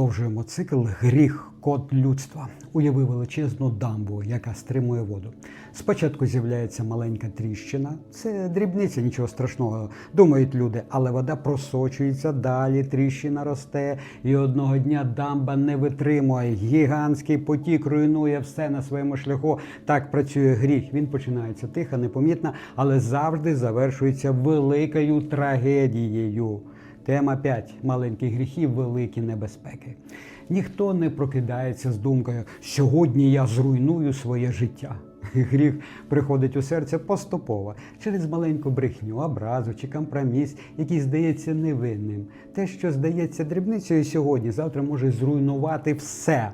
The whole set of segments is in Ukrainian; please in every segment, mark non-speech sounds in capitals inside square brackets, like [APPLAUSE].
Продовжуємо цикл Гріх код людства. Уяви величезну дамбу, яка стримує воду. Спочатку з'являється маленька тріщина. Це дрібниця, нічого страшного, думають люди, але вода просочується далі, тріщина росте, і одного дня дамба не витримує. Гігантський потік руйнує все на своєму шляху. Так працює гріх. Він починається тихо, непомітно, але завжди завершується великою трагедією. Тема 5. Маленькі гріхи, великі небезпеки. Ніхто не прокидається з думкою, сьогодні я зруйную своє життя. [LAUGHS] Гріх приходить у серце поступово через маленьку брехню, образу чи компроміс, який здається невинним. Те, що здається дрібницею сьогодні, завтра може зруйнувати все.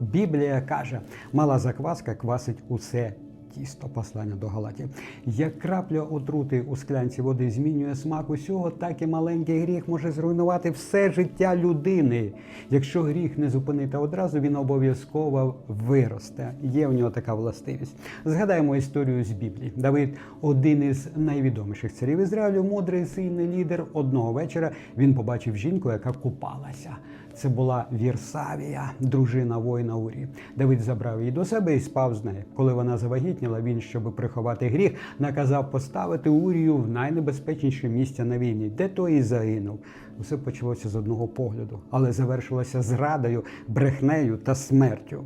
Біблія каже, мала закваска квасить усе тісто послання до Галатів. Як крапля отрути у склянці води змінює смак усього, так і маленький гріх може зруйнувати все життя людини. Якщо гріх не зупинити одразу, він обов'язково виросте. Є в нього така властивість. Згадаємо історію з Біблії. Давид один із найвідоміших царів Ізраїлю, мудрий сильний лідер. Одного вечора він побачив жінку, яка купалася. Це була Вірсавія, дружина воїна Урі. Давид забрав її до себе і спав з нею. Коли вона завагітніла, він, щоб приховати гріх, наказав поставити Урію в найнебезпечніше місце на війні, де той і загинув. Усе почалося з одного погляду, але завершилося зрадою, брехнею та смертю.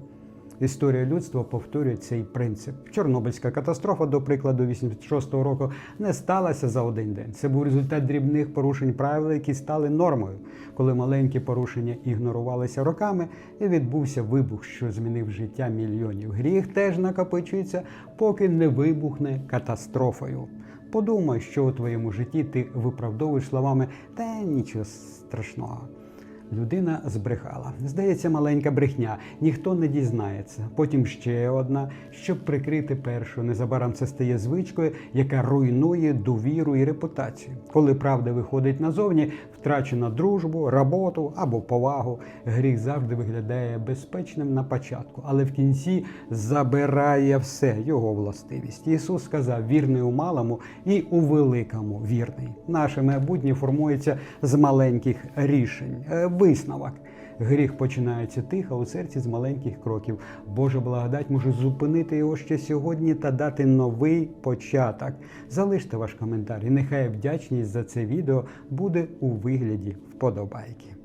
Історія людства повторює цей принцип. Чорнобильська катастрофа, до прикладу, 86-го року не сталася за один день. Це був результат дрібних порушень правил, які стали нормою. Коли маленькі порушення ігнорувалися роками, і відбувся вибух, що змінив життя мільйонів. Гріх теж накопичується, поки не вибухне катастрофою. Подумай, що у твоєму житті ти виправдовуєш словами та нічого страшного. Людина збрехала. Здається, маленька брехня. Ніхто не дізнається. Потім ще одна, щоб прикрити першу. Незабаром це стає звичкою, яка руйнує довіру і репутацію. Коли правда виходить назовні, втрачена дружбу, роботу або повагу. Гріх завжди виглядає безпечним на початку, але в кінці забирає все його властивість. Ісус сказав: вірний у малому і у великому вірний. Наше майбутнє формується з маленьких рішень. Висновок. Гріх починається тихо у серці з маленьких кроків. Божа благодать може зупинити його ще сьогодні та дати новий початок. Залиште ваш коментар, і нехай вдячність за це відео буде у вигляді вподобайки.